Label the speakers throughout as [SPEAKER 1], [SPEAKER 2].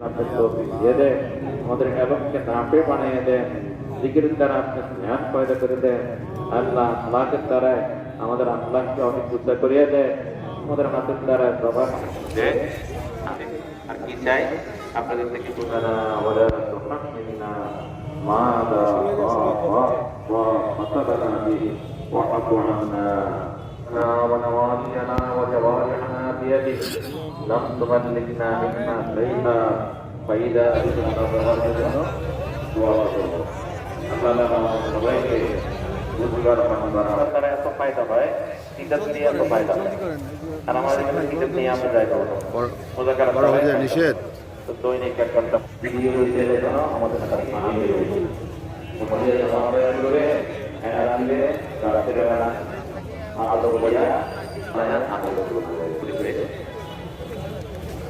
[SPEAKER 1] আপনার তৌফিক দিয়ে দেন আমাদের এলমকে নাফে বানিয়ে দেন জিকিরের দ্বারা আপনার জ্ঞান পয়দা করে দেন আল্লাহ আল্লাহের দ্বারায় আমাদের আল্লাহকে অনেক বুদ্ধা করিয়ে দেয় আমাদের হাতের দ্বারা প্রভাব আর কি চাই আপনাদের থেকে পুনারা আমাদের তুহাম্মিনা মাদা ওয়া ওয়া ওয়া মাতাবানা বিহি لم تملكنا منا شيئا فإذا أردنا بغيرنا আল্লাহ সবাইকে রোজগার তারা এত ফায়দা হয় কিতাব নিয়ে এত ফায়দা হয় আর আমাদের এখানে কিতাব নিয়ে আমরা যাই মোজাকার
[SPEAKER 2] বড় হয়ে নিষেধ
[SPEAKER 1] তো দৈনিক এক ঘন্টা ভিডিও দিতে যেন আমাদের কাছে আনন্দ রয়েছে আমাদের আমাদের করে আনন্দে রাতের বেলা আলো বইয়া আনন্দ করে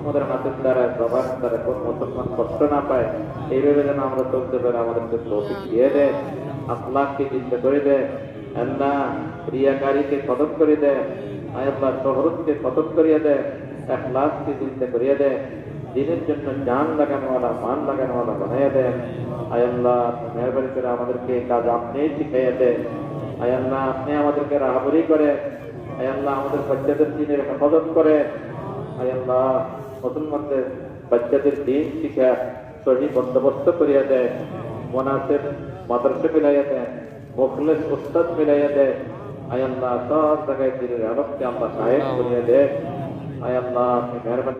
[SPEAKER 1] আমাদের হাতের দ্বারা প্রভাব দ্বারা কোন মুসলমান কষ্ট না পায়, এইভাবে যেন আমরা চলতে পারি, আমাদেরকে তৌফিক দিয়ে দেয় আল্লাহকে চিন্তা করে দেয় আল্লাহ রিয়াকারীকে খতম করে দেয় আল্লাহ শহরতকে খতম করিয়ে দেয় একলাসকে চিন্তা করিয়ে দেয় দিনের জন্য জান লাগানোওয়ালা, মান লাগানোওয়ালা বানাইয়া দেন আয় আল্লাহ, মেহরবানি করে আমাদেরকে কাজ আপনি শিখাইয়া দেন আয় আল্লাহ, আপনি আমাদেরকে রাহাবরি করে, আয় আল্লাহ, আমাদের বাচ্চাদের দিনের হেফাজত করে, আয় আল্লাহ মুসলমানদের বাচ্চাদের দিন শিখা সহি বন্দোবস্ত করিয়া দেয় মোনাসের মাদ্রাসা মিলাইয়া দেয়, মুখলেস উস্তাদ মিলাইয়া দেয়। আয়াল্লাহ, সব জায়গায় দিনের আলোককে আল্লাহ সাহেব করিয়া দেয়। আয়াল্লাহ মেহরবানি